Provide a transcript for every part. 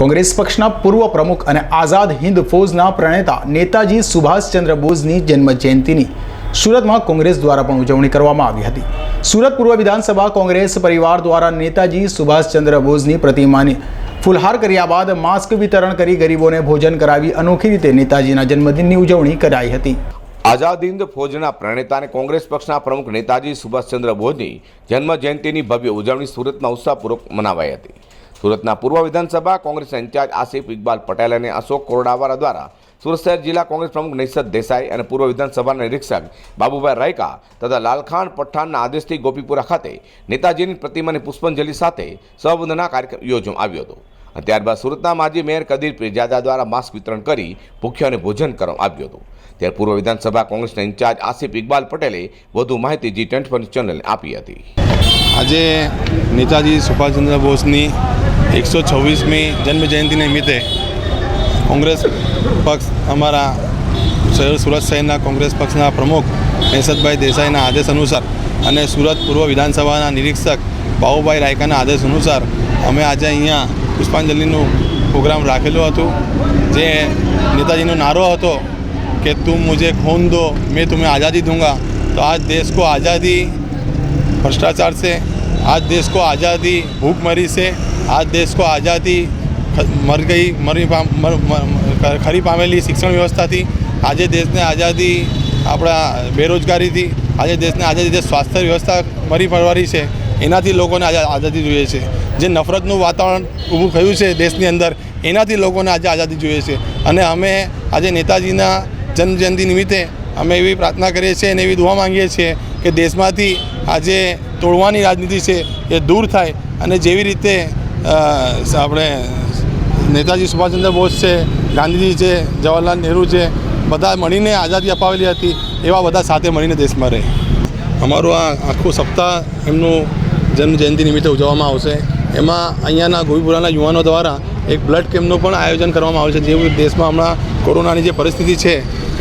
કોંગ્રેસ પક્ષના પૂર્વ પ્રમુખ અને આઝાદ હિન્દ ફૌજના પ્રણેતા નેતાજી સુભાષચંદ્ર બોઝની જન્મ જયંતિની સુરતમાં કોંગ્રેસ દ્વારા પણ ઉજવણી કરવામાં આવી હતી. સુરત પૂર્વ વિધાનસભા કોંગ્રેસ પરિવાર દ્વારા નેતાજી સુભાષચંદ્ર બોઝની પ્રતિમાની ફુલહાર કર્યા બાદ માસ્ક વિતરણ કરી ગરીબોને ભોજન કરાવી અનોખી રીતે નેતાજીના જન્મદિનની ઉજવણી કરાઈ હતી. આઝાદ હિન્દ ફૌજના પ્રણેતા અને કોંગ્રેસ પક્ષના પ્રમુખ નેતાજી સુભાષચંદ્ર બોઝની જન્મ જયંતિની ભવ્ય ઉજવણી સુરતમાં ઉત્સાહપૂર્વક મનાવાઈ હતી. સુરતના પૂર્વ વિધાનસભા કોંગ્રેસના ઇન્ચાર્જ આસિફ ઇકબાલ પટેલ અને અશોક કોરડાવાળા દ્વારા સુરત શહેર જિલ્લા કોંગ્રેસ પ્રમુખ નૈસદ દેસાઈ અને પૂર્વ વિધાનસભાના નિરીક્ષક બાબુભાઈ રાયકા તથા લાલખાન પઠાણના આદેશથી ગોપીપુરા ખાતે નેતાજીની પ્રતિમાની પુષ્પાંજલિ સાથે સહવંદના કાર્યક્રમ યોજવામાં આવ્યો હતો. અને ત્યારબાદ સુરતના માજી મેયર કદીર પીરજાદા દ્વારા માસ્ક વિતરણ કરી ભૂખ્યાઓને ભોજન કરવામાં આવ્યું હતું. ત્યારે પૂર્વ વિધાનસભા કોંગ્રેસના ઇન્ચાર્જ આસિફ ઇકબાલ પટેલે વધુ માહિતી જી ટ્વેન્ટી ચેનલને આપી હતી. આજે નેતાજી સુભાષચંદ્ર બોઝની એકસો છવ્વીસમી જન્મજયંતિને નિમિત્તે કોંગ્રેસ પક્ષ અમારા શહેર સુરત શહેરના કોંગ્રેસ પક્ષના પ્રમુખ નેસદભાઈ દેસાઈના આદેશ અનુસાર અને સુરત પૂર્વ વિધાનસભાના નિરીક્ષક બાહુભાઈ રાયકાના આદેશ અનુસાર અમે આજે અહીંયા પુષ્પાંજલિનું પ્રોગ્રામ રાખેલું હતું. જે નેતાજીનો નારો હતો કે તું મુજે ખૂન દો, મેં તુમ્हें આઝાદી દૂંગા તો આજ દેશ કો આઝાદી ભ્રષ્ટાચાર છે. आज देश को आज़ादी भूखमरी से आज देश को आज़ादी ખ- મર ગઈ મરી પામ મર- મ- ખરી પામેલી શિક્ષણ વ્યવસ્થાથી આજે દેશને આઝાદી આપણા બેરોજગારીથી આજે દેશને આઝાદી જે સ્વાસ્થ્ય વ્યવસ્થા મરી પડવાની છે એનાથી લોકોને આજે આઝાદી જોઈએ છે જે નફરતનું વાતાવરણ ઊભું થયું છે દેશની અંદર એનાથી લોકોને આજે આઝાદી જોઈએ છે અને અમે આજે નેતાજીના જન્મજયંતિ નિમિત્તે અમે એવી પ્રાર્થના કરીએ છીએ અને એવી દુઆ માંગીએ છીએ કે દેશમાંથી આજે તોડવાની રાજનીતિ છે એ દૂર થાય અને જેવી રીતે આપણે નેતાજી સુભાષચંદ્ર બોઝ છે, ગાંધીજી છે, જવાહરલાલ નહેરુ છે, બધા મળીને આઝાદી અપાવેલી હતી, એવા બધા સાથે મળીને દેશમાં રહે. અમારું આ આખું સપ્તાહ એમનું જન્મ જયંતિ નિમિત્તે ઉજવવામાં આવશે. એમાં અહીંયાના ગોપીપુરાના યુવાનો દ્વારા એક બ્લડ કેમ્પનું પણ આયોજન કરવામાં આવે છે જેવું દેશમાં હમણાં કોરોનાની જે પરિસ્થિતિ છે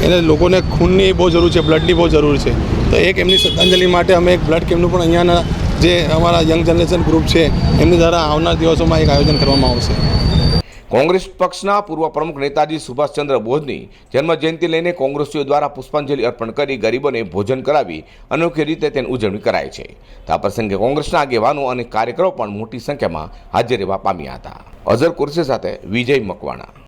એને લોકોને ખૂનની બહુ જરૂર છે બ્લડની બહુ જરૂર છે. તો એક એમની શ્રદ્ધાંજલિ માટે અમે એક બ્લડ કેમ્પનું પણ અહીંયાના જે અમારા યંગ જનરેશન ગ્રુપ છે, એમની દ્વારા આવનાર દિવસોમાં એક આયોજન કરવામાં આવશે. કોંગ્રેસ પક્ષના પૂર્વ પ્રમુખ નેતાજી સુભાષચંદ્ર બોઝની જન્મ જયંતિ લઈને કોંગ્રેસીઓ દ્વારા પુષ્પાંજલિ અર્પણ કરી ગરીબોને ભોજન કરાવી અનોખી રીતે તેની ઉજવણી કરાય છે. આ પ્રસંગે કોંગ્રેસના આગેવાનો અને કાર્યકરો પણ મોટી સંખ્યામાં હાજર પામ્યા હતા. અઝર કુરશી સાથે વિજય મકવાણા.